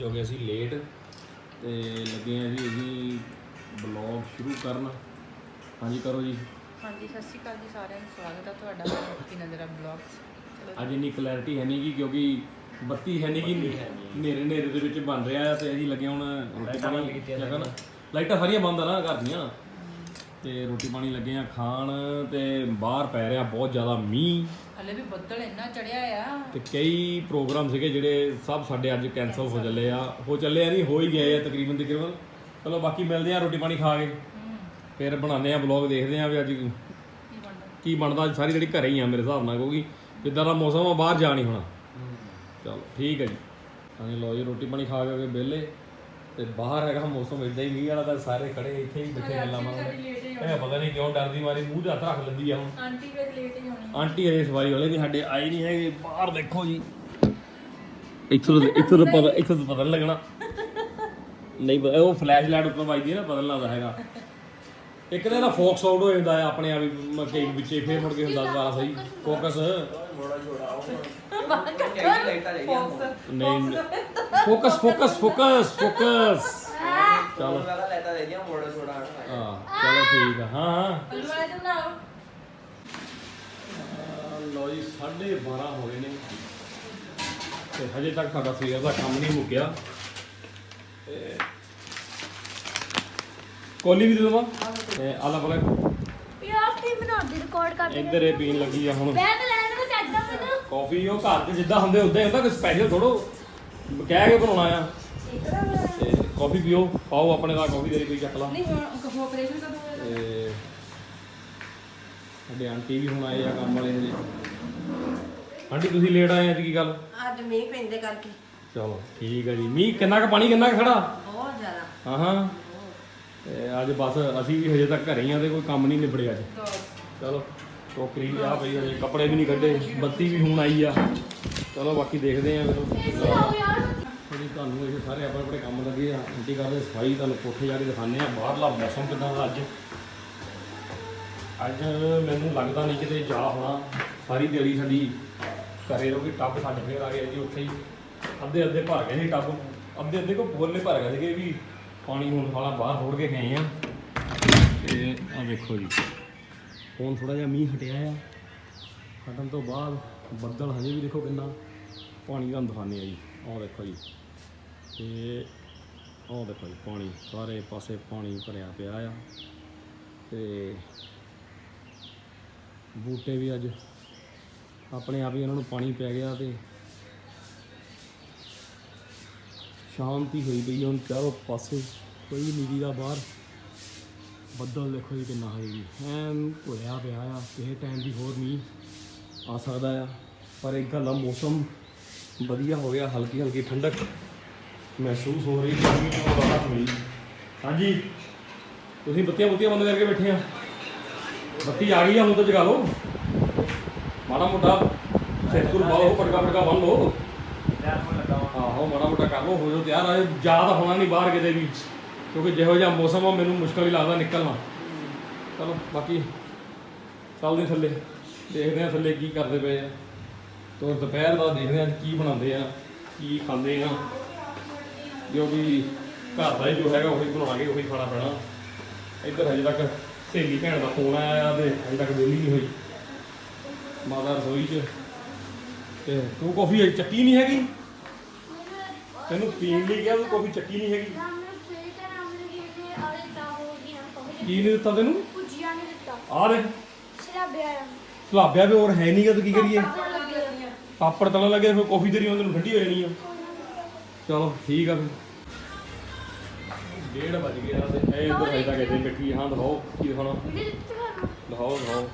11 minute ਤੇ ਅੱਜ ਹੋ ਗਏ ਅਸੀਂ ਲੇਟ ਤੇ ਲੱਗੇ ਆ ਜੀ ਅਸੀਂ ਬਲੌਗ ਸ਼ੁਰੂ ਕਰਨ। ਹਾਂਜੀ ਕਰੋ ਜੀ। ਹਾਂਜੀ ਸਤਿ ਸ਼੍ਰੀ ਅਕਾਲ ਜੀ ਸਾਰਿਆਂ ਨੂੰ। ਸਵਾਗਤ ਹੈ ਤੁਹਾਡਾ ਕੀ ਨਜ਼ਰ ਆ ਬਲੌਗਸ ਚਲੋ ਅੱਜ ਇੰਨੀ ਕਲੈਰਿਟੀ ਹੈ ਨਹੀਂ ਗੀ ਕਿਉਂਕਿ ਬੱਤੀ ਹੈ ਨਹੀਂ ਗੀ। ਨੇਰੇ ਨੇਰੇ ਦੇ ਵਿੱਚ ਬਣ ਰਿਹਾ ਤੇ ਅਸੀਂ ਲੱਗੇ ਹੁਣ ਰੋਟੀ ਪਾਣੀ ਲੱਗਣ ਲਾਈਟਾਂ ਸਾਰੀਆਂ ਬੰਦ ਆ ਨਾ ਘਰ ਦੀਆਂ। ਤੇ ਰੋਟੀ ਪਾਣੀ ਲੱਗੇ ਆ ਖਾਣ ਤੇ ਬਾਹਰ ਪੈ ਰਿਹਾ ਬਹੁਤ ਜ਼ਿਆਦਾ ਮੀਂਹ। ਹਲੇ ਵੀ ਬੱਦਲ ਇੰਨਾ ਚੜਿਆ ਆ। ਤੇ ਕਈ ਪ੍ਰੋਗਰਾਮ ਸੀਗੇ ਜਿਹੜੇ ਸਭ ਸਾਡੇ ਅੱਜ ਕੈਨਸਲ ਹੋ ਚੱਲੇ ਆ। ਹੋ ਚੱਲੇ ਆ ਨਹੀਂ ਹੋ ਹੀ ਗਏ ਆ ਤਕਰੀਬਨ ਤਕਰੀਬਨ ਚਲੋ ਬਾਕੀ ਮਿਲਦੇ ਆ ਰੋਟੀ ਪਾਣੀ ਖਾ ਕੇ। ਫਿਰ ਬਣਾਉਂਦੇ ਆ ਬਲੌਗ ਦੇਖਦੇ ਆ ਵੀ ਅੱਜ ਕੀ ਬਣਦਾ? ਕੀ ਬਣਦਾ। ਅੱਜ ਸਾਰੀ ਜਿਹੜੀ ਘਰੇ ਹੀ ਆ ਮੇਰੇ ਹਿਸਾਬ ਨਾਲ ਕਿਉਂਕਿ ਜਿੱਦਾਂ ਦਾ ਮੌਸਮ ਆ ਬਾਹਰ ਜਾ ਨਹੀਂ ਹੋਣਾ। ਚਲੋ ਠੀਕ ਹੈ ਜੀ। ਹਾਂਜੀ ਲਓ ਜੀ ਰੋਟੀ ਪਾਣੀ ਖਾ ਕੇ ਵਿਹਲੇ। ਤੇ ਬਾਹਰ ਹੈਗਾ ਮੌਸਮ ਇਦਾਂ ਹੀ ਮੀਂਹ ਵਾਲਾ ਤਾਂ ਸਾਰੇ ਖੜੇ ਇੱਥੇ ਹੀ ਬੈਠੇ ਗੱਲਾਂ ਮਾਰਦੇ ਇਹ ਪਤਾ ਨਹੀਂ ਕਿਉਂ ਡਰਦੀ ਮਾਰੀ ਮੂੰਹ 'ਚ ਹੱਥ ਰੱਖ ਲੈਂਦੀ ਆ ਹੁਣ। ਆਂਟੀ ਵੀ ਲੇਟ ਹੀ ਹੋਣੀ। ਆਂਟੀ ਅਜੇ ਸਵਾਰੀ ਵਾਲੇ ਵੀ ਸਾਡੇ ਆਏ ਨਹੀਂ ਹੈਗੇ ਬਾਹਰ ਦੇਖੋ ਜੀ। ਇੱਥੋਂ ਤਾਂ ਇੱਥੋਂ ਤਾਂ ਪਤਾ ਇੱਥੋਂ ਤਾਂ ਪਤਾ ਨਹੀਂ ਲੱਗਣਾ। ਨਹੀਂ ਪਤਾ, ਉਹ ਫਲੈਸ਼ ਲਾਈਟ ਉੱਪਰ ਵੱਜਦੀ ਹੈ ਨਾ ਪਤਾ ਲੱਗਦਾ ਹੈਗਾ। ਇੱਕ ਤਾਂ ਇਹਦਾ ਫੋਕਸ ਆਊਟ ਹੋ ਜਾਂਦਾ ਹੈ ਆਪਣੇ ਆਪ ਹੀ ਮੱਕੇ ਵਿੱਚੇ ਫੇਰ ਮੁੜ ਕੇ ਹੁੰਦਾ ਦੁਬਾਰਾ ਸਹੀ ਫੋਕਸ ਨਹੀਂ ਫੋਕਸ ਫੋਕਸ ਫੋਕਸ ਫੋਕਸ ਚਲੋ ਹਾਂ ਚਲੋ ਠੀਕ ਆ ਹਾਂ ਹਾਂ ਅੱਲੂ ਵਾਲੇ ਤੇ ਬਣਾਓ ਜੀ 12:30 ਹੋ ਗਏ ਨੇ ਤੇ ਹਜੇ ਤੱਕ ਸਾਡਾ ਸਵੇਰ ਦਾ ਕੰਮ ਨਹੀਂ ਮੁੱਕਿਆ ਤੇ ਕੋਲੀ ਵੀ ਦੇ ਦਵਾਂ ਤੇ ਆਲਾ ਬਲਾ ਯਾਰ ਤੇ ਬਣਾਉਂਦੀ ਰਿਕਾਰਡ ਕਰ ਇੱਧਰ ਇਹ ਪੀਣ ਲੱਗੀ ਆ ਹੁਣ ਬੈਗ ਲੈਣ ਨੂੰ ਚੱਜਦਾ ਮੈਨੂੰ ਕਾਫੀ ਉਹ ਘਰ 'ਚ ਜਿੱਦਾਂ ਹੁੰਦੇ ਉਦਾਂ ਹੀ ਹੁੰਦਾ ਕਿ ਸਪੈਸ਼ਲ ਥੋੜੋ ਕਹਿ ਕੇ ਬਣਾਉਣਾ ਆ। ਤੇ ਕਾਫੀ ਪੀਓ ਪਾਓ ਆਪਣੇ ਨਾਲ ਕਾਫੀ ਦੇ ਕੋਈ ਚੱਕ ਲਾ। ਨਹੀਂ ਹੁਣ ਕੋਆਪਰੇਸ਼ਨ ਕਦੋਂ ਹੋਇਆ? ਤੇ ਸਾਡੇ ਆਂਟੀ ਵੀ ਹੁਣ ਆਏ ਆ ਕੰਮ ਵਾਲੇ ਹਜੇ। ਆਂਟੀ ਤੁਸੀਂ ਲੇਟ ਆਏ ਆ ਜੀ ਕੀ ਗੱਲ? ਅੱਜ ਮੀਂਹ ਪੈਂਦੇ ਕਰਕੇ। ਚਲੋ ਠੀਕ ਹੈ ਜੀ। ਮੀਂਹ ਕਿੰਨਾ ਕੁ ਪਾਣੀ ਕਿੰਨਾ ਕੁ ਖੜਾ? ਬਹੁਤ ਜ਼ਿਆਦਾ। ਹਾਂ ਹਾਂ ਤੇ ਅੱਜ ਬਸ ਅਸੀਂ ਵੀ ਹਜੇ ਤੱਕ ਘਰੇ ਹੀ ਆ ਤੇ ਕੋਈ ਕੰਮ ਨਹੀਂ ਨਿਬੜਿਆ ਅੱਜ। ਚਲੋ। ਟੋਕਰੀ ਆ ਪਈ ਹਜੇ ਕੱਪੜੇ ਵੀ ਨਹੀਂ ਕੱਢੇ, ਬੱਤੀ ਵੀ ਹੁਣ ਆਈ ਆ। ਚਲੋ ਬਾਕੀ ਦੇਖਦੇ ਆ ਫਿਰ। ਆਓ ਤੁਹਾਨੂੰ ਇਹ ਸਾਰੇ ਆਪਣੇ ਆਪਣੇ ਕੰਮ ਲੱਗੇ ਆ ਆਂਟੀ ਕਰਦੇ ਸਫ਼ਾਈ, ਤੁਹਾਨੂੰ ਕੋਠੇ ਜਾ ਕੇ ਦਿਖਾਉਂਦੇ ਆ, ਬਾਹਰਲਾ ਮੌਸਮ ਕਿਦਾਂ ਦਾ ਅੱਜ? ਅੱਜ ਮੈਨੂੰ ਲੱਗਦਾ ਨਹੀਂ ਕਿਤੇ ਜਾ ਹੋਣਾ। ਸਾਰੀ ਦਿਹਾੜੀ ਸਾਡੀ ਘਰੇ ਰਹੂਗੀ, ਟੱਬ ਸਾਡੇ ਫੇਰ ਆ ਗਿਆ ਜੀ ਉੱਥੇ ਹੀ। ਅੱਧੇ ਅੱਧੇ ਭਰ ਗਏ ਸੀ ਟੱਬ। ਅੱਧੇ ਅੱਧੇ ਕੋ ਬੋਲੇ ਭਰ ਗਏ ਸੀਗੇ ਵੀ ਪਾਣੀ ਹੁਣ ਵਾਲਾ ਬਾਹਰ ਰੋੜ ਕੇ ਗਏ ਆ। ਤੇ ਆ ਵੇਖੋ ਜੀ। ਹੁਣ ਥੋੜਾ ਜਿਹਾ ਮੀਂਹ ਹਟਿਆ ਆ। ਹਟਣ ਤੋਂ ਬਾਅਦ ਬੱਦਲ ਹਜੇ ਵੀ ਦੇਖੋ ਕਿੰਨਾ ਪਾਣੀ ਦਾ ਦਿਖਾਉਂਦੇ ਆ ਜੀ। ਆਹ ਦੇਖੋ ਜੀ। ਤੇ ਆਹ ਦੇਖੋ ਜੀ, ਪਾਣੀ, ਸਾਰੇ ਪਾਸੇ ਪਾਣੀ ਭਰਿਆ ਪਿਆ ਆ। ਤੇ ਬੂਟੇ ਵੀ ਅੱਜ ਆਪਣੇ ਆਪ ਹੀ ਉਹਨਾਂ ਨੂੰ ਪਾਣੀ ਪੈ ਗਿਆ ਤੇ ਸ਼ਾਂਤੀ ਹੋਈ ਪਈ ਹੁਣ ਚਾਰੋਂ ਪਾਸੇ ਕੋਈ ਨਹੀਂ ਦਾ ਬਾਹਰ। ਬੱਦਲ ਦੇਖੋ ਜੀ ਕਿੰਨਾ ਹੈ ਜੀ। ਐਨ ਘੁਲਿਆ ਪਿਆ ਆ ਕਿਸੇ ਟਾਈਮ ਦੀ ਹੋਰ ਮੀਂਹ ਆ ਸਕਦਾ ਆ। ਪਰ ਇੱਕ ਗੱਲ ਆ ਮੌਸਮ ਵਧੀਆ ਹੋ ਗਿਆ ਹਲਕੀ ਹਲਕੀ ਠੰਡਕ ਮਹਿਸੂਸ ਹੋ ਰਹੀ ਗਰਮੀ ਤੋਂ ਰਾਹਤ ਮਿਲੀ। ਹਾਂਜੀ ਤੁਸੀਂ ਬੱਤੀਆਂ ਬੁੱਤੀਆਂ ਬੰਦ ਕਰਕੇ ਬੈਠੇ ਆ। ਬੱਤੀ ਆ ਗਈ ਆ ਹੁਣ ਤਾਂ ਜਗਾ ਲਓ। ਮਾੜਾ ਮੋਟਾ ਸੈਕੂਰ ਬਾਹੋ ਪਟਕਾ ਪਟਕਾ ਬੰਨ ਲਓ। ਆਹੋ ਮਾੜਾ ਮੋਟਾ ਕਰ ਲਓ ਹੋ ਜਾਓ ਤਿਆਰ। ਆ ਜ਼ਿਆਦਾ ਹੋਣਾ ਨਹੀਂ ਬਾਹਰ ਕਿਤੇ ਵੀ। ਕਿਉਂਕਿ ਜਿਹੋ ਜਿਹਾ ਮੌਸਮ ਆ, ਮੈਨੂੰ ਮੁਸ਼ਕਲ ਹੀ ਲੱਗਦਾ ਨਿਕਲਣਾ। ਚਲੋ, ਬਾਕੀ ਚੱਲਦੇ ਥੱਲੇ। ਦੇਖਦੇ ਆ ਥੱਲੇ ਕੀ ਕਰਦੇ ਪਏ ਆ। ਤੋ ਦੁਪਹਿਰ ਦਾ ਦੇਖਦੇ ਆ ਕੀ ਬਣਾਉਂਦੇ ਆ, ਕੀ ਖਾਂਦੇ ਆ। ਜੋ ਵੀ ਘਰ ਦਾ ਹੀ ਜੋ ਹੈਗਾ, ਉਹੀ ਬਣਾਵਾਂਗੇ ਉਹੀ ਖਾਣਾ ਪੈਣਾ। ਇੱਧਰ ਹਜੇ ਤੱਕ ਸਹੇਲੀ ਭੈਣ ਦਾ ਫੋਨ ਆਇਆ ਆ ਤੇ ਹਜੇ ਤੱਕ ਵਿਹਲੀ ਨਹੀਂ ਹੋਈ। ਮਾਤਾ ਰਸੋਈ 'ਚ। ਤੇ ਤੂੰ ਕਾਫੀ ਚੱਕੀ ਨਹੀਂ ਹੈਗੀ? ਤੈਨੂੰ ਪੀਣ ਲਈ ਕਿਹਾ ਤੂੰ ਕਾਫੀ ਚੱਕੀ ਨਹੀਂ ਹੈਗੀ? ਕੀ ਨਹੀਂ ਦਿੱਤਾ ਤੈਨੂੰ? ਪੁੱਜਿਆ ਨਹੀਂ ਦਿੱਤਾ। ਆ ਦੇ ਸਲਾਬਿਆ ਆ। ਸਲਾਬਿਆ ਵੀ ਹੋਰ ਹੈ ਨਹੀਂਗਾ ਤੂੰ ਕੀ ਕਰੀਏ? ਪਾਪੜ ਤਲਣ ਲੱਗੇ ਫਿਰ ਕਾਫੀ ਤੇਰੀ ਉਹਨਾਂ ਨੂੰ ਠੰਡੀ ਹੋ ਜਾਣੀ ਆ। ਚਲੋ ਠੀਕ ਆ ਫਿਰ। ਡੇਢ ਵੱਜ ਗਿਆ ਤੇ ਇਹ ਇੱਧਰ ਹਜੇ ਤੱਕ ਇੱਥੇ? ਬੈਠੀ। ਹਾਂ ਦਿਖਾਓ ਕੀ ਤੁਹਾਨੂੰ ਦਿਖਾਓ ਦਿਖਾਓ।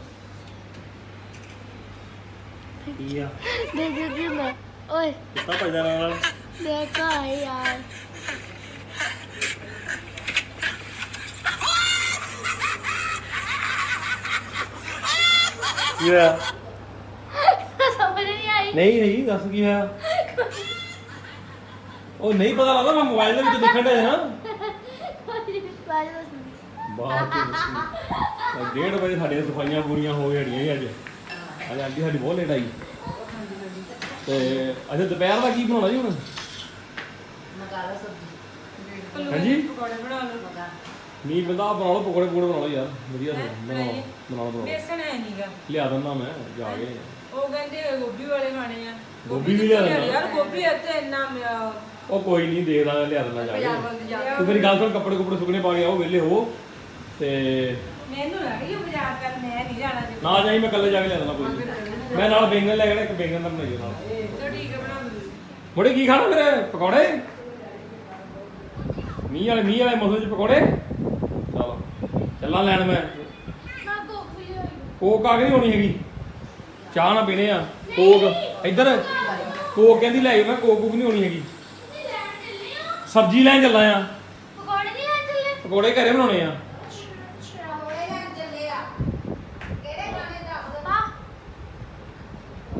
ਕੀ ਆ? ਦੇ ਦੇ ਦੇ ਮੈਂ ਓਏ। ਕਿੱਦਾਂ ਭਜਦਾ ਨਾਲ ਦੇਖਾ ਯਾਰ। ਕੀ ਹੋਇਆ? ਸਮਝ ਨਹੀਂ ਆਈ। ਨਹੀਂ ਨਹੀਂ ਦੱਸ ਕੀ ਹੋਇਆ? ਉਹ ਨਹੀਂ ਪਤਾ ਲੱਗਦਾ ਮੈਂ ਮੋਬਾਈਲ ਦੇ ਵਿੱਚ ਦੇਖਣ ਡਿਆ ਨਾ ਬਾਜ ਬਸ ਬਾਹਰ ਤੇ ਡੇਢ ਵਜੇ ਸਾਡੀਆਂ ਸਫਾਈਆਂ ਪੂਰੀਆਂ ਹੋ ਗਈਆਂ ਅੱਜ। ਅੱਜ ਆਂਟੀ ਸਾਡੀ ਬਹੁਤ ਲੇਟ ਆਈ। ਤੇ ਅੱਛਾ ਦੁਪਹਿਰ ਦਾ ਕੀ ਬਣਾਉਣਾ ਜੀ ਹੁਣ? ਮਗਾਲਾ ਸਬਜ਼ੀ। ਹਾਂਜੀ? ਪਕੌੜੇ ਬਣਾ ਲਓ ਮਗਾ ਮੀਟ ਬੰਦਾ ਬਣਾ ਲਓ ਪਕੌੜੇ ਪਕੌੜੇ ਬਣਾ ਲਓ ਯਾਰ ਵਧੀਆ ਸੇ ਬਣਾ ਲਓ ਬਣਾ ਲਓ ਬਣਾ ਲਓ ਬੇਸਣ ਹੈ ਨਹੀਂਗਾ ਲਿਆ ਦਿੰਦਾ ਮੈਂ ਜਾ ਕੇ। ਉਹ ਕਹਿੰਦੇ ਗੋਭੀ ਵਾਲੇ ਖਾਣੇ ਆ। ਗੋਭੀ ਵੀ ਲਿਆ ਦੇਣਾ। ਯਾਰ ਗੋਭੀ ਇੱਥੇ ਇੰਨਾ ਮ- ਉਹ ਕੋਈ ਨਹੀਂ ਦੇਖਦਾ ਲਿਆ ਦਿੰਦਾ ਜਾ ਕੇ। ਜਾ ਤੂੰ ਮੇਰੀ ਗੱਲ ਸੁਣ ਕੱਪੜੇ ਕੁਪੜੇ ਸੁੱਕਣੇ ਪਾ ਕੇ ਆਓ ਵਿਹਲੇ ਹੋ। ਤੇ ਮੈਨੂੰ ਲੱਗ ਰਹੀ ਬਾਜ਼ਾਰ ਕਰ ਮੈਂ ਨਹੀਂ ਜਾਣਾ ਜੀ। ਨਾ ਜਾਈ ਮੈਂ ਇਕੱਲੇ ਜਾ ਕੇ ਲਿਆ ਦਿੰਦਾ ਕੋਈ ਨੀ। ਮੈਂ ਨਾਲ ਬੈਂਗਣ ਲੈ ਕੇ ਇੱਕ ਬੈਂਗਣ ਦਾ ਬਣਾਈਏ ਨਾਲ। ਤਾਂ ਠੀਕ ਹੈ ਬਣਾ ਲਓ ਮੁੜੇ ਕੀ ਖਾਣਾ ਫਿਰ? ਪਕੌੜੇ? ਮੀਂਹ ਵਾਲੇ ਮੀਂਹ ਵਾਲੇ ਮੌਸਮ 'ਚ ਪਕੌੜੇ? ਚਲੋ ਚੱਲਾਂ ਲੈਣ ਮੈਂ। ਨਾ ਗੋਭੀ ਹੋਈ ਕੋਕ ਆ ਨਹੀਂ ਹੋਣੀ ਹੈਗੀ। ਚਾਹ ਨਾ ਪੀਣੇ ਆ। ਕੋਕ। ਇੱਧਰ। ਕੋਕ ਕਹਿੰਦੀ ਲੈ ਆਈ ਮੈਂ ਕੋਕ ਕੁਕ ਨਹੀਂ ਹੋਣੀ ਹੈਗੀ। ਤੁਸੀਂ ਲੈਣ ਚੱਲੇ ਹੋ ਸਬਜ਼ੀ ਲੈਣ ਚੱਲਾਂ ਆ। ਪਕੌੜੇ ਨਹੀਂ ਲੈਣ ਚੱਲੇ ਪਕੌੜੇ ਘਰੇ ਬਣਾਉਣੇ ਆ। ਪਕੌੜੇ ਲੈਣ ਚੱਲੇ ਆ ਕਿਹੜੇ ਗਾਣੇ ਦਾ ਪਾ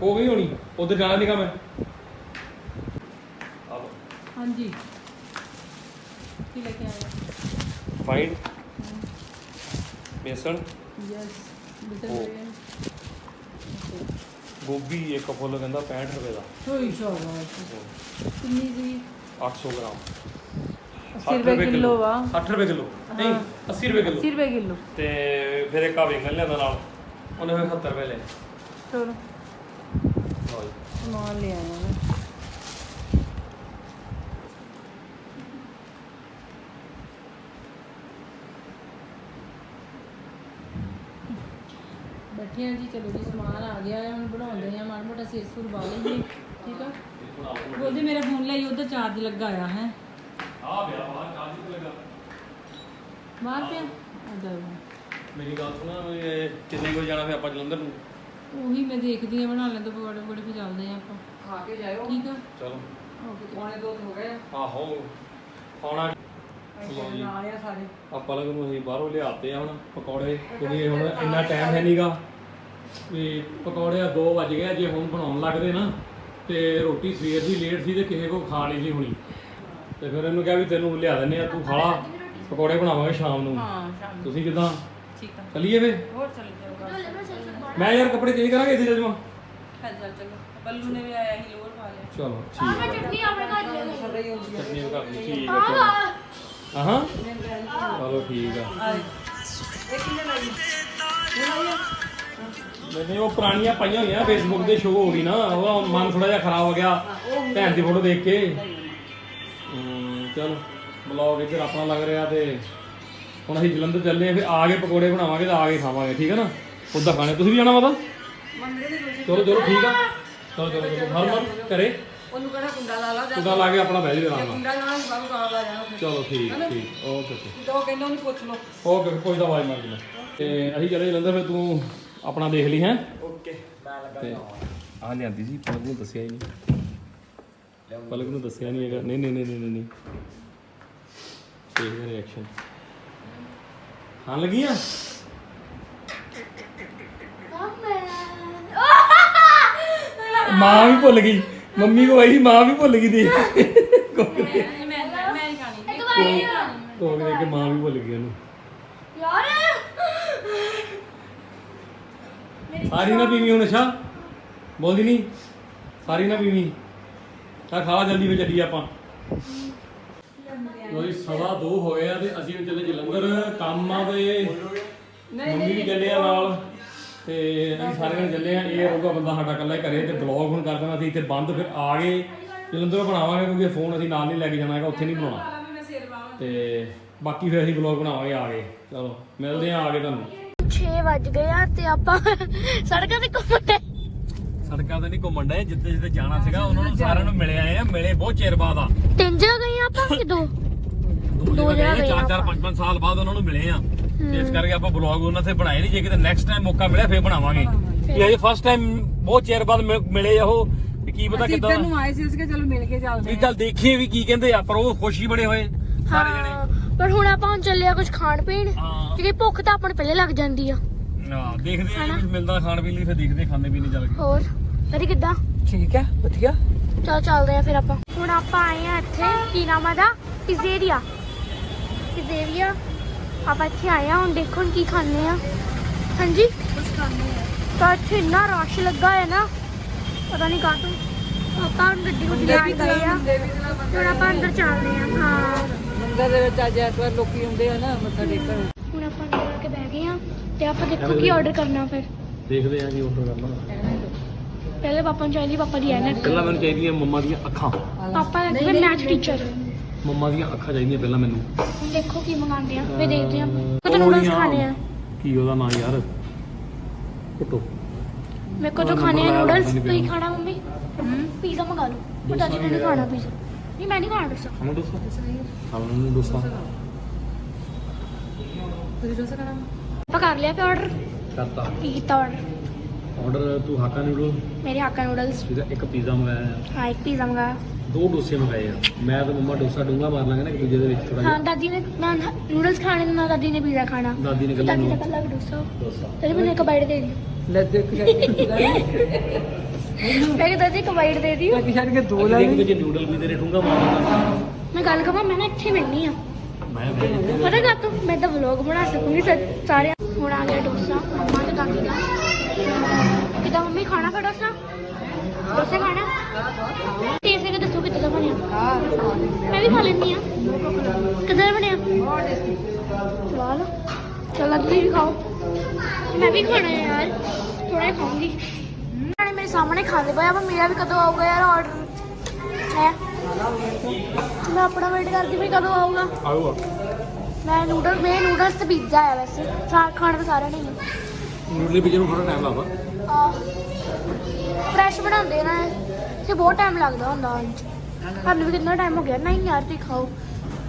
ਕੋਕ ਨਹੀਂ ਹੋਣੀ। ਉਧਰ ਜਾਣਾ ਨਹੀਂਗਾ ਮੈਂ। ਹਾਂਜੀ। ਕੀ ਲੈ ਕੇ ਆਇਆ ਫਾਈਨ ਬੇਸਣ। ਯੈਸ ਉਹ। ਗੋਭੀ ਇੱਕ ਫੁੱਲ ਕਹਿੰਦਾ 65 ਰੁਪਏ ਦਾ। ਹੋਈ ਸ਼ਾਬਾਸ਼। ਕਿੰਨੀ ਜੀ 800 ਗ੍ਰਾਮ। 80 ਰੁਪਏ ਕਿਲੋ ਵਾ। 60 ਰੁਪਏ ਕਿਲੋ। ਨਹੀਂ 80 ਰੁਪਏ ਕਿਲੋ। 80 ਰੁਪਏ ਕਿਲੋ। ਤੇ ਫਿਰ ਇੱਕ ਆ ਵੇਂਗਣ ਲਿਆਂਦਾ ਨਾਲ। ਉਹਨੇ ਫਿਰ 70 ਰੁਪਏ ਲਏ। ਚਲੋ ਲਓ ਜੀ। ਸਮਾਨ ਲੈ ਆਇਆ ਮੈਂ। ਬੈਠੇ ਹਾਂ ਜੀ ਚਲੋ ਜੀ ਸਮਾਨ ਆ ਗਿਆ ਹੈ ਹੁਣ ਬਣਾਉਂਦੇ ਆ ਮਾੜਾ ਮੋਟਾ ਸਿਰ ਸੁਰ ਪਾ ਲਈਏ ਠੀਕ ਆ? ਬੋਲਦੇ ਮੇਰਾ ਫੋਨ ਲਈ ਉਧਰ ਚਾਰਜ ਲੱਗਾ ਆ ਹੈ। ਆ ਬਿਆ ਬਾਹਰ ਚਾਰਜ ਲੱਗਾ? ਬਾਹਰ ਪਿਆ? ਉਧਰ ਮੇਰੀ ਗੱਲ ਸੁਣਾ ਇਹ ਕਿੰਨੇ ਵਜੇ ਜਾਣਾ ਫਿਰ ਆਪਾਂ ਜਲੰਧਰ ਨੂੰ? ਉਹੀ ਮੈਂ ਦੇਖਦੀ ਆ ਬਣਾ ਲੈਣ ਤੋਂ ਪਕੌੜੇ ਪਕੌੜੇ ਫਿਰ ਚੱਲਦੇ ਆ ਆਪਾਂ। ਖਾ ਕੇ ਜਾਇਓ। ਠੀਕ ਆ? ਚਲੋ। ਪੌਣੇ ਦੋ ਹੋ ਗਏ ਆਹੋ। ਆ ਸਾਰੇ। ਆਪਾਂ ਲੋਕ ਨੂੰ ਅਸੀਂ ਬਾਹਰੋਂ ਲਿਆਤੇ ਆ ਹੁਣ ਪਕੌੜੇ ਕਿਉਂਕਿ ਹੁਣ ਇੰਨਾ ਟਾਈਮ ਹੈ ਨਹੀਂਗਾ ਵੀ ਪਕੌੜੇ 2 ਵਜ ਗਏ ਆ, ਜੇ ਹੁਣ ਬਣਾਉਣ ਲੱਗਦੇ ਨਾ ਤੇ ਰੋਟੀ ਸਵੇਰ ਦੀ ਲੇਟ ਸੀ ਤੇ ਕਿਸੇ ਕੋ ਖਾ ਨਹੀਂ ਸੀ ਹੋਣੀ। ਤੇ ਫਿਰ ਇਹਨੂੰ ਕਿਹਾ ਵੀ ਤੈਨੂੰ ਲਿਆ ਦਿੰਨੇ ਆ ਤੂੰ ਖਾ ਲਾ ਪਕੌੜੇ ਬਣਾਵਾਂਗੇ ਸ਼ਾਮ ਨੂੰ। ਹਾਂ ਸ਼ਾਮ ਤੁਸੀਂ ਕਿਦਾਂ? ਠੀਕ ਆ। ਚੱਲੀਏ ਵੇ ਹੋਰ ਚੱਲ ਜਾਊਗਾ ਢੋਲੇ ਮੈਂ ਯਾਰ ਕੱਪੜੇ ਚੇਂਜ ਕਰਾਂਗੇ ਇੱਥੇ ਜਜਮਾ ਚੱਲ ਚੱਲ ਚਲੋ ਬੱਲੂ ਨੇ ਵੀ ਆਇਆ ਹੀ ਲੋਰ ਪਾ ਲਿਆ। ਚਲੋ ਆ ਠੀਕ ਮੈਂ ਹੈ ਚਟਨੀ ਆਪਣੇ ਘਰ ਲੈ ਚਟਨੀ ਠੀਕ ਆ ਚਲੋ। ਹਾਂ ਚਲੋ ਠੀਕ ਆ। ਇਹ ਕਿੰਨੇ ਲੱਗੀ ਨਹੀਂ ਉਹ ਪੁਰਾਣੀਆਂ ਪਾਈਆਂ ਹੋਈਆਂ ਫੇਸਬੁੱਕ ਤੇ ਸ਼ੋਅ ਹੋ ਗਈ ਨਾ ਉਹ ਮਨ ਥੋੜਾ ਜਿਹਾ ਖਰਾਬ ਹੋ ਗਿਆ ਭੈਣ ਦੀ ਫੋਟੋ ਦੇਖ ਕੇ। ਹਮ, ਚਲ ਬਲੌਗ ਇੱਧਰ ਆਪਣਾ ਲੱਗ ਰਿਹਾ ਤੇ ਹੁਣ ਅਸੀਂ ਜਲੰਧਰ ਚੱਲੇ ਆ ਫਿਰ ਆ ਕੇ ਪਕੌੜੇ ਬਣਾਵਾਂਗੇ ਤੇ ਆ ਕੇ ਖਾਵਾਂਗੇ ਠੀਕ ਹੈ ਨਾ? ਉੱਦਾਂ ਖਾਣੇ ਤੁਸੀਂ ਵੀ ਜਾਣਾ ਮਾਤਾ ਚਲੋ ਚਲੋ ਠੀਕ ਆ। ਚਲੋ ਚਲੋ ਚਲੋ ਹਰ ਮਨ ਕਰੇ ਉਹਨੂੰ ਕਹਿੰਦਾ ਕੁੰਡਾ ਲਾ ਲਾ ਜਾ ਕੁੰਡਾ ਲਾ ਕੇ ਆਪਣਾ ਬਹਿ ਜਾਓ ਆਰਾਮ ਨਾਲ। ਕੁੰਡਾ ਨਾਲ ਬਾਬੂ ਕਾ ਲਾ ਜਾਣਾ ਚਲੋ ਠੀਕ ਠੀਕ ਓਕੇ ਓਕੇ। ਦੋ ਕਹਿੰਦਾ ਉਹਨੂੰ ਪੁੱਛ ਲਓ। ਓਕੇ ਕੋਈ ਦਾ ਆਵਾਜ਼ ਮਾਰ ਦੇ ਤੇ ਅਸੀਂ ਚਲੇ ਜਲੰਧਰ ਫਿਰ ਤੂੰ ਆਪਣਾ ਦੇਖ ਲਈ ਹੈ। ਓਕੇ ਮੈਂ ਲੱਗਾ ਤੇ ਆ ਲਿਆਂਦੀ ਸੀ ਪਲਕ ਨੂੰ ਦੱਸਿਆ ਹੀ ਨਹੀਂ। ਪਲਕ ਨੂੰ ਦੱਸਿਆ ਨਹੀਂ ਹੈਗਾ। ਨਹੀਂ ਨਹੀਂ ਨਹੀਂ ਨਹੀਂ ਨਹੀਂ ਦੇਖਦੇ ਰਿਐਕਸ਼ਨ ਹਾਂ ਲੱਗੀਆਂ? ਮਾਂ ਵੀ ਭੁੱਲ ਗਈ। ਮੰਮੀ ਕੋ ਆਈ ਮਾਂ ਵੀ ਭੁੱਲ ਗਈ ਦੀ ਮੈਂ ਮੈਂ ਮੈਂ ਨਹੀਂ ਖਾਣੀ। ਇੱਕ ਵਾਰ ਇਹ ਕੋਕ ਦੇ ਕੇ ਮਾਂ ਵੀ ਭੁੱਲ ਗਈ ਉਹਨੂੰ। ਯਾਰ ਸਾਰੀ ਨਾ ਪੀਵੀਂ ਹੁਣ ਅੱਛਾ। ਬੋਲਦੀ ਨਹੀਂ ਸਾਰੀ ਨਾ ਪੀਵੀਂ। ਤਾਂ ਖਾ ਜਲਦੀ ਫੇ ਚੱਲੀਏ ਆਪਾਂ। ਕੋਈ ਸਵਾ ਦੋ ਹੋਏ ਆ ਤੇ ਅਸੀਂ ਹੁਣ ਚੱਲੇ ਜਲੰਧਰ। ਕੰਮ ਆ ਤੇ ਮੰਮੀ ਵੀ ਚੱਲੇ ਆ ਨਾਲ। ਤੇ ਅਸੀਂ ਸਾਰੇ ਨਾਲ ਚੱਲੇ ਆ। ਇਹ ਰਹੂਗਾ ਬੰਦਾ ਸਾਡਾ ਇਕੱਲਾ ਹੀ ਘਰੇ ਤੇ ਬਲੌਗ ਹੁਣ ਕਰ ਦੇਣਾ। ਅਸੀਂ ਇੱਥੇ ਬੰਦ ਫਿਰ ਆ ਗਏ। ਜਲੰਧਰ ਬਣਾਵਾਂਗੇ ਕਿਉਂਕਿ ਫੋਨ ਅਸੀਂ ਨਾਲ ਨਹੀਂ ਲੈ ਕੇ ਜਾਣਾ ਹੈਗਾ, ਉੱਥੇ ਨਹੀਂ ਬਣਾਉਣਾ। ਤੇ ਬਾਕੀ ਫਿਰ ਅਸੀਂ ਬਲੌਗ ਬਣਾਵਾਂਗੇ ਆ ਗਏ। ਚਲੋ, ਮਿਲਦੇ ਆ ਆ ਗਏ ਤੁਹਾਨੂੰ। 6 ਵੱਜ ਗਏ ਆ ਤੇ ਆਪਾਂ ਸੜਕਾਂ ਤੇ ਘੁੰਮਣ ਡਏ। ਸੜਕਾਂ ਤੇ ਨਹੀਂ ਘੁੰਮਣ ਡਏ ਜਿੱਥੇ ਜਿੱਥੇ ਜਾਣਾ ਸੀਗਾ ਉਹਨਾਂ ਨੂੰ ਸਾਰਿਆਂ ਨੂੰ ਮਿਲੇ ਆਏ ਆ ਮਿਲੇ ਬਹੁਤ ਚਿਰ ਬਾਅਦ ਆ। ਤਿੰਨ ਜਗ੍ਹਾ ਗਏ ਆ ਆਪਾਂ ਕਿ ਦੋ? ਦੋ ਜਗ੍ਹਾ ਗਏ ਚਾਰ ਚਾਰ। ਪੰਜ ਪੰਜ ਸਾਲ ਬਾਅਦ ਉਹਨਾਂ ਨੂੰ ਮਿਲੇ ਆ। ਤੇ ਇਸ ਕਰਕੇ ਆਪਾਂ ਬਲੌਗ ਉਹਨਾਂ ਤੇ ਬਣਾਏ ਨਹੀਂ ਜੇ ਕਿਤੇ ਨੈਕਸਟ ਟਾਈਮ ਮੌਕਾ ਮਿਲਿਆ ਫੇਰ ਬਣਾਵਾਂਗੇ। ਇਹ ਅਜੇ ਫਸਟ ਟਾਈਮ ਬਹੁਤ ਚਿਰ ਬਾਅਦ ਮਿਲੇ ਆ ਉਹ ਕੀ ਪਤਾ ਅਸੀਂ ਕਿੱਦਾਂ ਇੱਧਰ ਨੂੰ ਆਏ ਸੀ ਉਸਕੇ ਚਲੋ ਮਿਲ ਕੇ ਚੱਲਦੇ ਵੀ ਚੱਲ ਦੇਖੀਏ ਵੀ ਕੀ ਕਹਿੰਦੇ ਆ ਪਰ ਉਹ ਖੁਸ਼ੀ ਬੜੇ ਹੋਏ ਸਾਰੇ ਜਣੇ। ਪਰ ਹੁਣ ਆਪਾਂ ਹੁਣ ਚੱਲੇ ਆ ਕੁਝ ਖਾਣ ਪੀਣ ਹਾਂ। ਕਿਉਂਕਿ ਭੁੱਖ ਤਾਂ ਆਪਾਂ ਨੂੰ ਪਹਿਲੇ ਲੱਗ ਜਾਂਦੀ ਆ। ਨਾ ਦੇਖਦੇ ਆ ਜੇ ਕੁਝ ਮਿਲਦਾ ਖਾਣ ਪੀਣ ਲਈ ਫਿਰ ਦੇਖਦੇ ਆ, ਖਾਂਦੇ ਪੀਣੇ ਚੱਲ ਕੇ ਹੋਰ ਕਦੀ ਕਿੱਦਾਂ? ਠੀਕ ਹੈ ਵਧੀਆ। ਚਲ ਚੱਲਦੇ ਆ ਫਿਰ ਆਪਾਂ। ਹੁਣ ਆਪਾਂ ਆਏ ਆ ਇੱਥੇ ਕੀ ਨਾਮ ਆ ਦਾ ਪਿਜ਼ੇਰੀਆ। ਪਿਜ਼ੇਰੀਆ। ਆਪਾਂ ਇੱਥੇ ਆਏ ਆ ਹੁਣ ਦੇਖੋ ਹੁਣ ਕੀ ਖਾਣੇ ਆ। ਹਾਂਜੀ? ਕੁਝ ਖਾਣੇ ਆ। ਤਾਂ ਇੱਥੇ ਇੰਨਾ ਰਸ਼ ਲੱਗਾ ਹੈ ਨਾ ਪਤਾ ਨਹੀਂ ਕਾਹਤੋਂ। ਆਪਾਂ ਹੁਣ ਗੱਡੀ ਗੁੱਡੀ ਆਂ ਗਏ ਆ। ਹੁਣ ਆਪਾਂ ਅੰਦਰ ਚੱਲਦੇ ਆ ਹਾਂ। ਮੰਦਰ ਦੇ ਵਿੱਚ ਅੱਜ ਐਤਵਾਰ ਲੋਕੀ ਆਉਂਦੇ ਆ ਨਾ ਮੱਥਾ ਟੇਕਣ। ਹੁਣ ਆਪਾਂ ਅੰਦਰ ਆ ਕੇ ਬਹਿ ਗਏ ਆ ਤੇ ਆਪਾਂ ਦੇਖੋ ਕੀ ਆਰਡਰ ਕਰਨਾ ਫਿਰ। ਦੇਖਦੇ ਆ ਕੀ ਆਰਡਰ ਕਰਨਾ। ਪਹਿਲੇ ਪਾਪਾ ਨੂੰ ਚਾਹੀਦੀ ਪਾਪਾ ਦੀ ਐਨਕ। ਪਹਿਲਾਂ ਮੈਨੂੰ ਚਾਹੀਦੀਆਂ ਮੰਮਾ ਦੀਆਂ ਅੱਖਾਂ। ਪਾਪਾ ਲੱਗੇ ਮੈਥ ਟੀਚਰ ਮੰਮਾ ਦੀਆਂ ਅੱਖਾਂ ਚਾਹੀਦੀਆਂ ਪਹਿਲਾਂ ਮੈਨੂੰ। ਹੁਣ ਦੇਖੋ ਕੀ ਮੰਗਾਉਂਦੇ ਆ ਫਿਰ ਦੇਖਦੇ ਆ ਕਦੋਂ ਨੂਡਲਸ ਖਾਣੇ ਆ? ਕੀ ਉਹਦਾ ਨਾਂ ਯਾਰ? ਕੁੱਟੋ ਮੇਰੇ ਕੋਲ ਤਾਂ ਉਹ ਖਾਣੇ ਆ ਨੂਡਲਸ ਪਤਾ ਤੁਸੀਂ। ਖਾਣਾ ਮੰਮੀ? ਪੀਜ਼ਾ ਮੰਗਾ ਲਓ। ਉਹ ਦਾਦੀ ਨੇ ਨਹੀਂ ਖਾਣਾ ਪੀਜ਼ਾ। ਨਹੀਂ ਮੈਂ ਨਹੀਂ ਖਾਣਾ ਡੋਸਾ। ਖਾਣਾ ਡੋਸਾ? ਖਾਣਾ ਨੂੰ ਡੋਸਾ। ਤੁਸੀਂ ਡੋਸਾ ਖਾਣਾ? ਆਪਾਂ ਕਰ ਲਿਆ ਫਿਰ ਆਰਡਰ ਕਰਤਾ। ਕੀ ਕੀਤਾ ਆਰਡਰ ਆਰਡਰ ਤੂੰ ਹਾਕਾ ਨੂਡਲ ਮੇਰੇ ਹਾਕਾ ਨੂਡਲਸ ਜਿਹਦਾ ਇੱਕ ਪੀਜ਼ਾ ਮੰਗਾਇਆ ਹਾਂ ਇੱਕ ਪੀਜ਼ਾ ਮੰਗਾਇਆ। ਦੋ ਡੋਸੇ ਮੰਗਾਏ ਆ। ਮੈਂ ਤੇ ਮੰਮਾ ਡੋਸਾ ਡੂੰਗਾ ਮਾਰ ਲਾਂਗੇ ਨਾ ਇੱਕ ਦੂਜੇ ਦੇ ਵਿੱਚ ਥੋੜਾ ਹਾਂ ਜਿਹਾ। ਦਾਦੀ ਨੇ ਨਾ ਨੂਡਲਸ ਖਾਣੇ ਨੇ ਨਾ ਦਾਦੀ ਨੇ ਪੀਜ਼ਾ ਖਾਣਾ। ਦਾਦੀ ਨੇ ਗੱਲਾਂ ਦਾਦੀ ਨੇ ਨੂੰ ਕੱਲਾ ਡੋਸਾ। ਡੋਸਾ। ਤੇਰੇ ਮੈਨੂੰ ਇੱਕ ਬਾਈਟ ਦੇ ਦੀ। ਲੈ ਦੇਖ। ਮੈਂ ਦਾਦੀ ਇੱਕ ਬਾਈਟ ਦੇ ਦੀ ਕਿ ਛੱਡ ਕੇ ਦੋ ਲੈ ਲਈ। ਨੂਡਲ ਵੀ ਤੇਰੇ ਠੁੰਗਾ ਮਾਰ ਲਾਂਗਾ ਮੈਂ ਗੱਲ ਕਰਾਂ ਮੈਂ ਨਾ ਇੱਥੇ ਮਿਲਣੀ ਆ। ਮੈਂ ਵੀ ਪਤਾ ਕਾ ਤੂੰ ਮੈਂ ਤਾਂ ਵਲੌਗ ਬਣਾ ਸਕੂੰਗੀ ਸਾ- ਸਾਰੇ ਹੁਣ ਆ ਗਿਆ ਡੋਸਾ ਮੰਮਾ ਤੇ ਦਾਦੀ ਦਾ। ਕਿਦਾਂ ਮੰਮੀ ਖਾਣਾ ਫਿਰ ਡੋਸਾ? ਡੋਸਾ ਖਾਣਾ? ਟੇਸਟ ਕੇ ਦੱਸੋ ਕਿੱਦਾਂ ਦਾ ਬਣਿਆ। ਮੈਂ ਵੀ ਖਾ ਲੈਂਦੀ ਆ। ਕਿੱਦਾਂ ਦਾ ਬਣਿਆ? ਚਲ ਚਲ ਤੁਸੀਂ ਵੀ ਖਾਓ। ਮੈਂ ਵੀ ਖਾਣਾ ਯਾਰ ਥੋੜਾ ਹੀ ਖਾਊਂਗੀ। ਨਾਲੇ ਮੇਰੇ ਸਾਹਮਣੇ ਖਾਂਦੇ ਪਏ ਆ ਪਰ ਮੇਰਾ ਵੀ ਕਦੋਂ ਆਊਗਾ ਯਾਰ ਆਰਡਰ ਹੈ? ਮੈਂ ਆਪਣਾ ਵੇਟ ਕਰਦੀ ਵੀ ਕਦੋਂ ਆਊਗਾ? ਆਊਗਾ। ਮੈਂ ਨੂਡਲ ਮੈਂ ਨੂਡਲਸ ਤੇ ਪੀਜ਼ਾ ਆਇਆ ਵੈਸੇ। ਸਾ ਖਾਣ ਦਾ ਸਾਰਾ ਨਹੀਂ। ਹੈ ਨੂਡਲ ਵੀ ਨੂੰ ਥੋੜਾ ਟਾਈਮ ਲੱਗਦਾ ਫਰੈਸ਼ ਬਣਾਉਂਦੇ ਨਾ ਤੇ ਬਹੁਤ ਟਾਈਮ ਲੱਗਦਾ ਹੁੰਦਾ ਉਹਨਾਂ ਚ। ਸਾਨੂੰ ਵੀ ਕਿੰਨਾ ਟਾਈਮ ਹੋ ਗਿਆ? ਨਹੀਂ ਯਾਰ ਤੁਸੀਂ ਖਾਓ।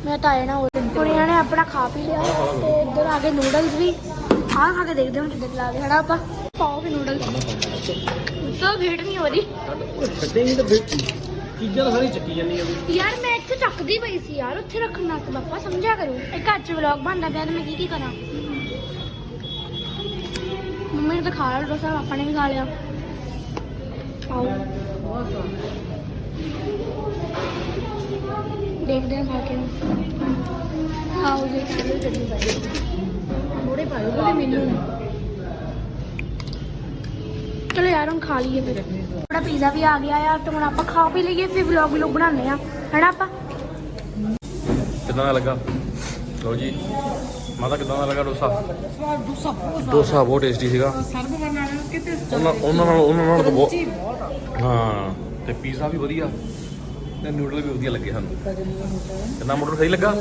ਮੈਂ ਤਾਂ ਆਇਆ ਨਾ ਉਹ ਹੁਣ ਇਹਨਾਂ ਨੇ ਆਪਣਾ ਖਾ ਪੀ ਲਿਆ। ਤੇ ਇੱਧਰ ਆ ਗਏ ਨੂਡਲਸ ਵੀ। ਆਹ ਖਾ ਕੇ ਦੇਖਦੇ ਹਾਂ ਕਿੱਦਾਂ ਲੱਗਦੇ ਹਨਾ ਆਪਾਂ? ਪਾਓ ਵੀ ਨੂਡਲਸ ਤਾਂ ਭੇਟ ਨਹੀਂ ਹੋ ਰਹੀ ਛੱਡੇ ਨਹੀਂ ਤਾਂ ਫਿਰ ਚੀਜ਼ਾਂ ਤਾਂ ਸਾਰੀ ਚੱਕੀ ਜਾਂਦੀਆਂ ਵੀ ਯਾਰ ਮੈਂ ਇੱਥੇ ਚੱਕਦੀ ਪਈ ਸੀ ਯਾਰ ਉੱਥੇ ਰੱਖਣ ਵਾਸਤੇ ਪਾਪਾ ਸਮਝਿਆ ਕਰੋ। ਇਹ ਘਰ ਚ ਵਲੌਗ ਬਣਦਾ ਪਿਆ ਤੇ ਮੈਂ ਕੀ ਕੀ ਕਰਾਂ। ਮੰਮੀ ਨੇ ਤਾਂ ਖਾ ਲਿਆ ਡੋਸਾ ਪਾਪਾ ਨੇ ਵੀ ਖਾ ਲਿਆ। ਆਓ। ਦੇਖਦੇ ਹਾਂ ਖਾ ਕੇ। ਆਓ ਜੀ। ਚਟਨੀ ਪਾਈ ਥੋੜੇ ਮੈਨੂੰ। ਚਲੋ ਯਾਰ ਹੁਣ ਖਾ ਲਈਏ ਫਿਰ। ਥੋੜਾ ਪੀਜ਼ਾ ਵੀ ਆ ਗਿਆ ਯਾਰ ਤੇ ਹੁਣ ਆਪਾਂ ਖਾ ਪੀ ਲਈਏ ਫਿਰ ਵਲੌਗ ਵਲੌਗ ਬਣਾਉਂਦੇ ਆ। ਹੈਨਾ ਆਪਾਂ? ਕਿਦਾਂ ਦਾ ਲੱਗਾ? ਲੋ ਜੀ ਮਾਤਾ ਕਿਦਾਂ ਦਾ ਲੱਗਾ ਡੋਸਾ? ਡੋਸਾ ਬਹੁਤ ਡੋਸਾ ਬਹੁਤ ਟੇਸਟੀ ਸੀਗਾ। ਸਰਬ ਕਰਨ ਵਾਲੇ ਨੂੰ ਕਿਤੇ ਉਹਨਾਂ ਉਹਨਾਂ ਨਾਲ ਉਹਨਾਂ ਨਾਲ ਤਾਂ ਬਹੁਤ ਹਾਂ ਤੇ ਪੀਜ਼ਾ ਵੀ ਵਧੀਆ ਤੇ ਨੂਡਲ ਵੀ ਵਧੀਆ ਲੱਗੇ ਸਾਨੂੰ। ਕਿੰਨਾ ਮੋਟਰ ਸਹੀ ਲੱਗਾ?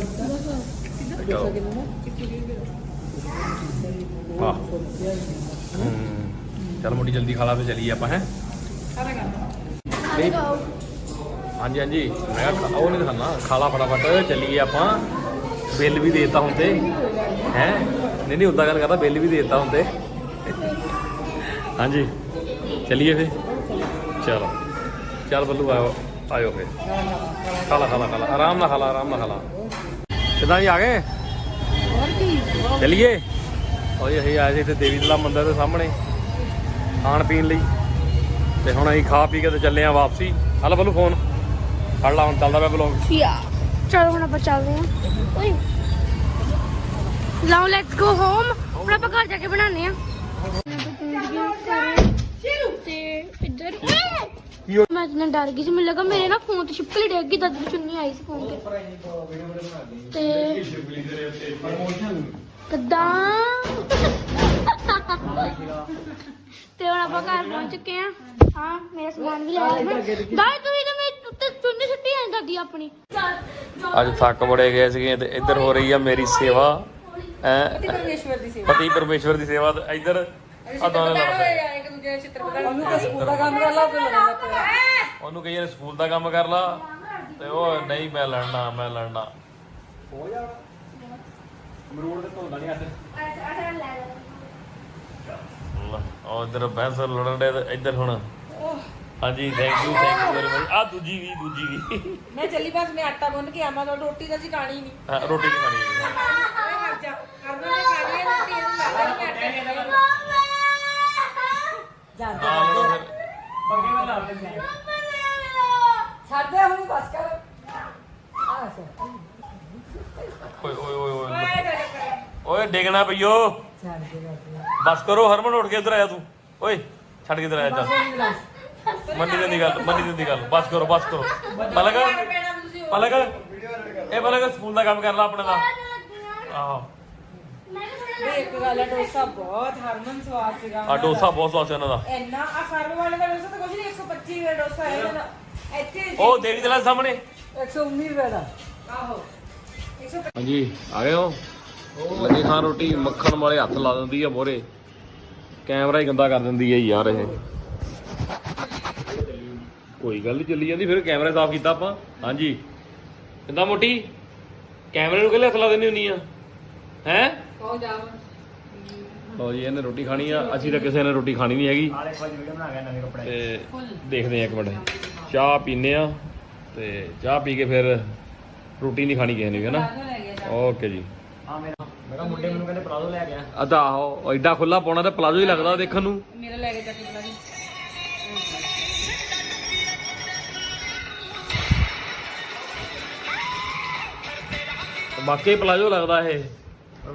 ਵਾਹ। ਹੂੰ। ਚਲ ਮੋਟੀ ਜਲਦੀ ਖਾ ਲਾ ਫੇ ਚਲੀਏ ਆਪਾਂ ਹੈ? ਨਹੀਂ। ਹਾਂਜੀ ਹਾਂਜੀ। ਮੈਂ ਕਿਹਾ ਉਹ ਨਹੀਂ ਖਾਣਾ ਖਾ ਲਾ ਫਟਾਫਟ ਚੱਲੀਏ ਆਪਾਂ। ਬਿੱਲ ਵੀ ਦੇਤਾ ਹੁੰਦੇ ਹੈ? ਨਹੀਂ ਨਹੀਂ ਉਦਾਂ ਗੱਲ ਕਰਦਾ ਬਿੱਲ ਵੀ ਦੇਤਾ ਹੁੰਦੇ ਹਾਂਜੀ। ਚੱਲੀਏ ਫੇ ਚਲੋ। ਚੱਲ ਬੱਲੂ ਆਇਓ ਆਇਓ ਫੇ ਖਾ ਲਾ ਖਾ ਲਾ ਖਾ ਲਾ। ਆਰਾਮ ਨਾਲ ਖਾ ਲਾ ਆਰਾਮ ਨਾਲ ਖਾ ਲਾ। ਕਿਦਾਂ ਜੀ ਆ ਗਏ? ਚੱਲੀਏ। ਓਏ ਅਸੀਂ ਆਏ ਸੀ ਇੱਥੇ ਦੇਵੀ ਤਲਾ ਮੰਦਿਰ ਦੇ ਸਾਹਮਣੇ। ਖਾਣ ਪੀਣ ਲਈ। ਤੇ ਹੁਣ ਅਸੀਂ ਖਾ ਪੀ ਕੇ ਤੇ ਚੱਲੇ ਆ ਵਾਪਸੀ। ਹਲ ਬੱਲੂ ਫੋਨ। ਫੜ ਲਾ ਹੁਣ ਚੱਲਦਾ ਪਿਆ ਬਲੌਗ ਯਾ। ਚਲੋ ਹੁਣ ਆਪਾਂ ਚੱਲਦੇ ਹਾਂ ਓਏ। ਲਾਓ ਲੈਟਸ ਗੋ ਹੋਮ ਹੁਣ ਆਪਾਂ ਘਰ ਜਾ ਕੇ ਬਣਾਉਂਦੇ ਆ। ਤੇ ਇੱਧਰ ਮੈਂ ਤਾਂ ਡਰ ਗਈ ਸੀ। ਮੈਨੂੰ ਲੱਗਾ ਮੇਰੇ ਨਾ ਫੋਨ ਤੇ ਛਿਪਕਲੀ ਡੇਗ ਗਈ ਦਾਦੀ ਚੁੰਨੀ ਆਈ ਸੀ ਫੋਨ ਤੇ। ਤੇ ਕਿੱਦਾਂ? ਤੇ ਹੁਣ ਆਪਾਂ ਘਰ ਪਹੁੰਚ ਚੁੱਕੇ ਆ ਹਾਂ ਮੇਰਾ ਸਮਾਨ ਵੀ ਲੈ ਆਇਆ ਮੈਂ। ਦਾਈ ਤੁਸੀਂ ਤਾਂ ਮੇਰੇ ਉੱਤੇ ਚੁੰਨੀ ਸੁੱਟੀ ਆਂ ਦਾਦੀ ਆਪਣੀ। ਅੱਜ ਥੱਕ ਬੜੇ ਗਏ ਸੀਗੇ ਤੇ ਇੱਧਰ ਹੋ ਰਹੀ ਆ ਮੇਰੀ ਸੇਵਾ। ਐ ਪਰਮੇਸ਼ਵਰ ਦੀ ਸੇਵਾ। ਪਤੀ ਪਰਮੇਸ਼ਵਰ ਦੀ ਸੇਵਾ ਤੇ ਇੱਧਰ ਆ ਦੋਨੇ ਲੜ ਪਏ ਇੱਕ ਦੂਜੇ ਦੇ ਚਿੱਤਰ ਬਣਾ ਉਹਨੂੰ ਤਾਂ ਸਕੂਲ ਦਾ ਕੰਮ ਕਰ ਲਾ ਤੇ ਲੜਨਾ ਪਿਆ ਉਹਨੂੰ ਕਹੀਏ ਨੇ ਸਕੂਲ ਦਾ ਕੰਮ ਕਰ ਲਾ ਤੇ ਉਹ ਨਹੀਂ ਮੈਂ ਲੜਨਾ ਮੈਂ ਲੜਨਾ। ਹੋ ਜਾ। ਅਮਰੂਦ ਤੇ ਧੋਂਦਾ ਨਹੀਂ ਅੱਜ ਉਹ ਇਧਰ ਬੈਂਸ ਲੜਨ ਦੇ ਇੱਧਰ ਹੁਣ। ਹਾਂਜੀ thank you thank you very much ਆ ਦੂਜੀ ਵੀ ਦੂਜੀ ਵੀ। ਮੈਂ ਚੱਲੀ ਬਸ ਮੈਂ ਆਟਾ ਗੁੰਨ ਕੇ ਆਵਾਂ ਤਾਂ ਰੋਟੀ ਤਾਂ ਜੀ ਖਾਣੀ ਨਹੀਂ। ਹਾਂ, ਰੋਟੀ ਨਹੀਂ ਖਾਣੀ। ਹੈਗੀ। ਓਏ ਹੁਣ ਬਸ ਕਰ। ਆ ਓਏ ਓਏ ਓਏ ਓਏ। ਓਏ ਡਿੱਗਣਾ ਪਈਓ ਬਸ ਕਰੋ ਹਰਮਨ ਉੱਠ ਕੇ ਇੱਧਰ ਆਇਆ ਤੂੰ। ਓਏ ਛੱਡ ਕੇ ਇੱਧਰ ਆਇਆ ਚੱਲ ਮੰਨੀ ਦੀ ਗੱਲ ਮੰਨੀ ਦੀ ਗੱਲ। ਬਸ ਕਰੋ ਬਸ ਕਰੋ। ਪਲਕ ਪਲਕ। ਇਹ ਪਲਕ ਸਕੂਲ ਦਾ ਕੰਮ ਕਰ ਲਾ ਆਪਣੇ ਦਾ ਆਹੋ। ਵੀ ਇੱਕ ਗੱਲ ਹੈ ਡੋਸਾ ਬਹੁਤ ਹਰਮਨ ਸਵਾਦ ਸੀਗਾ ਆ ਡੋਸਾ ਬਹੁਤ ਸਵਾਦ ਸੀ ਇਹਨਾਂ ਦਾ। ਇੰਨਾ ਆ ਸਰਵ ਵਾਲੇ ਦਾ ਡੋਸਾ ਤਾਂ ਕੁਝ ਨਹੀਂ 125 ਰੁਪਏ ਡੋਸਾ ਹੈ ਇਹਦਾ ਤਾਂ। ਇੱਥੇ ਉਹ ਦੇਵੀ ਦੇ ਸਾਹਮਣੇ। 119 ਰੁਪਏ ਦਾ। ਆਹੋ। ਹਾਂਜੀ ਆ ਗਏ ਹੋ? ਲੱਗੇ ਖਾਣ ਰੋਟੀ ਮੱਖਣ ਵਾਲੇ ਹੱਥ ਲਾ ਦਿੰਦੀ ਆ ਮੋਰੇ ਕੈਮਰਾ ਹੀ ਗੰਦਾ ਕਰ ਦਿੰਦੀ ਹੈ ਯਾਰ ਇਹ। ਕੋਈ ਗੱਲ ਨਹੀਂ ਚੱਲੀ ਜਾਂਦੀ ਫਿਰ ਕੈਮਰਾ ਸਾਫ਼ ਕੀਤਾ ਆਪਾਂ। ਹਾਂਜੀ। ਕਿੰਦਾ ਮੋਟੀ? ਕੈਮਰੇ ਨੂੰ ਕਿਹਲੇ ਹੱਥ ਲਾ ਦਿੰਦੀ ਹੁੰਨੀ ਆ? ਹੈ? ਕਹੋ ਜਾ ਲਓ ਜੀ ਇਹਨੇ ਰੋਟੀ ਖਾਣੀ ਆ। ਅਸੀਂ ਤਾਂ ਕਿਸੇ ਨੇ ਰੋਟੀ ਖਾਣੀ ਨਹੀਂ ਹੈਗੀ। ਆਲੇ ਫੌਜ ਵੀਡੀਓ ਬਣਾ ਕੇ ਨਵੇਂ ਕੱਪੜੇ। ਤੇ ਦੇਖਦੇ ਆ ਇੱਕ ਮਿੰਟ। ਚਾਹ ਪੀਨੇ ਆ ਤੇ ਚਾਹ ਪੀ ਕੇ ਫਿਰ ਰੋਟੀ ਨਹੀਂ ਖਾਣੀ ਕਿਸੇ ਨੇ ਵੀ ਹਨਾ ਲੈ ਓਕੇ ਜੀ। ਹਾਂ ਮੇਰਾ ਮੁੰਡੇ ਮੈਨੂੰ ਕਹਿੰਦੇ ਪਲਾਜ਼ੋ ਲੈ ਗਿਆ ਅਦਾ ਆਹੋ ਐਡਾ ਖੁੱਲਾ ਪਾਉਣਾ ਤੇ ਪਲਾਜ਼ੋ ਹੀ ਲੱਗਦਾ ਦੇਖਣ ਨੂੰ। ਮੇਰਾ ਲੈ ਕੇ ਚੱਕ ਲਾ ਜੀ ਬਾਕੀ ਪਲਾਜ਼ੋ ਲੱਗਦਾ ਇਹ।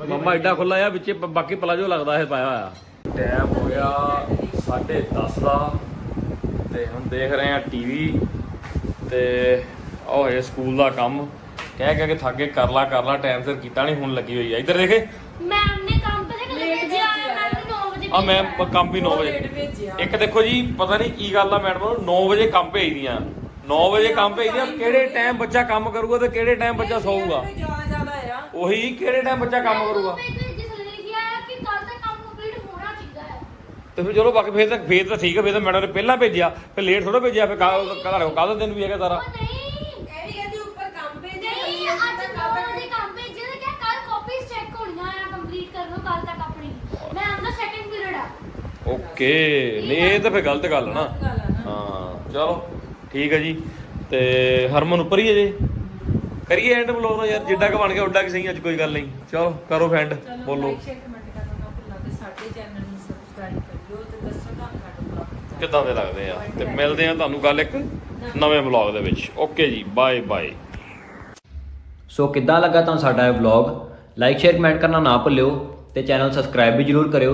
ਮੰਮਾ ਐਡਾ ਖੁੱਲਾ ਆ ਵਿੱਚ ਬਾਕੀ ਪਲਾਜ਼ੋ ਲੱਗਦਾ ਇਹ ਪਾਇਆ ਹੋਇਆ। ਟਾਈਮ ਹੋ ਗਿਆ 10:30 ਦਾ। ਤੇ ਹੁਣ ਦੇਖ ਰਹੇ ਆ ਟੀਵੀ। ਤੇ ਉਹ ਹੈ ਸਕੂਲ ਦਾ ਕੰਮ। ਕਹਿ ਕਹਿ ਕੇ ਥੱਕੇ ਕਰ ਲਾ ਕਰ ਲਾ ਟਾਈਮ ਸਿਰ ਕੀਤਾ ਨਹੀਂ ਹੁਣ ਲੱਗੀ ਹੋਈ ਆ। ਇੱਧਰ ਦੇਖੇ? ਮੈਮ ਨੇ ਕੰਮ ਤੇ ਕਿਤੇ ਭੇਜਿਆ। ਮੈਮ ਨੂੰ 9 ਵਜੇ ਆ ਮੈਂ ਪ- ਕੰਮ ਵੀ 9 ਵਜੇ। ਭੇਜਿਆ। ਇੱਕ ਦੇਖੋ ਜੀ ਪਤਾ ਨਹੀਂ ਕੀ ਗੱਲ ਆ ਮੈਡਮ ਨੂੰ 9 ਵਜੇ ਕੰਮ ਭੇਜਦੀਆਂ। 9 ਵਜੇ ਕੰਮ ਭੇਜਦੀਆਂ ਕਿਹੜੇ ਟਾਈਮ ਬੱਚਾ ਕੰਮ ਕਰੂਗਾ ਤੇ ਕਿਹੜੇ ਟਾਈਮ ਬੱਚਾ ਸੌਊਗਾ? ਜ਼ਿਆਦਾ ਜ਼ਿਆਦਾ ਆ। ਉਹੀ ਕਿਹੜੇ ਟਾਈਮ ਬੱਚਾ ਕੰਮ ਕਰੂਗਾ? ਜਿਸ ਨੇ ਲਿਖਿਆ ਹੈ ਕਿ ਕੱਲ ਤੱਕ ਕੰਮ ਕੰਪਲੀਟ ਹੋਣਾ ਚਾਹੀਦਾ ਹੈ ਤੇ ਫਿਰ ਚਲੋ ਬਾਕੀ ਫੇਰ ਤਾਂ ਫੇਰ ਤਾਂ ਠੀਕ ਹੈ ਫੇਰ ਤਾਂ ਮੈਡਮ ਨੇ ਪਹਿਲਾਂ ਭੇਜਿਆ ਫਿਰ ਲੇਟ ਥੋੜਾ ਭੇਜਿਆ ਫਿਰ ਘਰ ਕਾਹਦਾ ਦਿਨ ਵੀ ਹੈਗਾ ਸਾਰਾ ਉਹ ਨਹੀਂ ਇਹ ਵੀ ਕਹਿੰਦੀ ਉੱਪਰ ਕੰਮ ਭੇਜਿਆ ਨਹੀਂ ਅੱਜ 9 ਵਜੇ ਕੰਮ ਭੇਜਿਆ ਤੇ ਕਿਹਾ ਕੱਲ ਕਾਪੀਜ਼ ਚੈੱਕ ਹੋਣੀਆਂ ਆ ਕੰਪਲੀਟ ਕਰ ਲਓ ਕੱਲ ਤੱਕ ਆਪਣੀ ਮੈਮ ਦਾ ਸੈਕੰਡ ਪੀਰੀਅਡ ਆ ਓਕੇ। ਨਹੀਂ ਇਹ ਤਾਂ ਫੇਰ ਗਲਤ ਗੱਲ ਹੈ ਨਾ। ਹਾਂ ਚਲੋ ਠੀਕ ਹੈ ਜੀ। ਤੇ ਹਰਮਨ ਉੱਪਰ ਹੀ ਹੈ ਜੇ। ਕਰੀਏ ਐਂਡ ਬਲੌਗ ਦਾ ਯਾਰ ਜਿੱਡਾ ਕ ਬਣ ਗਿਆ ਉੱਡਾ ਕਿ ਸਹੀ ਅੱਜ ਕੋਈ ਗੱਲ ਨਹੀਂ। ਚਲੋ ਕਰੋ ਫੈਂਡ ਬੋਲੋ। ਲਾਈਕ ਸ਼ੇਅਰ ਕਮੈਂਟ ਕਰਨਾ ਨਾ ਭੁੱਲਣਾ ਤੇ ਸਾਡੇ ਚੈਨਲ ਨੂੰ ਸਬਸਕ੍ਰਾਈਬ ਕਰਿਓ ਤੇ ਦੱਸੋ ਨਾ ਸਾਡਾ ਬਲੌਗ ਕਿੱਦਾਂ ਦੇ ਲੱਗਦੇ ਆ। ਤੇ ਮਿਲਦੇ ਆ ਤੁਹਾਨੂੰ ਕੱਲ ਇੱਕ ਨਵੇਂ ਬਲੌਗ ਦੇ ਵਿੱਚ। ਓਕੇ ਜੀ ਬਾਏ ਬਾਏ ਸੋ ਕਿੱਦਾਂ ਲੱਗਾ ਤੁਹਾਨੂੰ ਸਾਡਾ ਇਹ ਵਲੌਗ ਲਾਈਕ ਸ਼ੇਅਰ ਕਮੈਂਟ ਕਰਨਾ ਨਾ ਭੁੱਲਿਓ ਤੇ ਚੈਨਲ ਸਬਸਕ੍ਰਾਈਬ ਵੀ ਜਰੂਰ ਕਰਿਓ।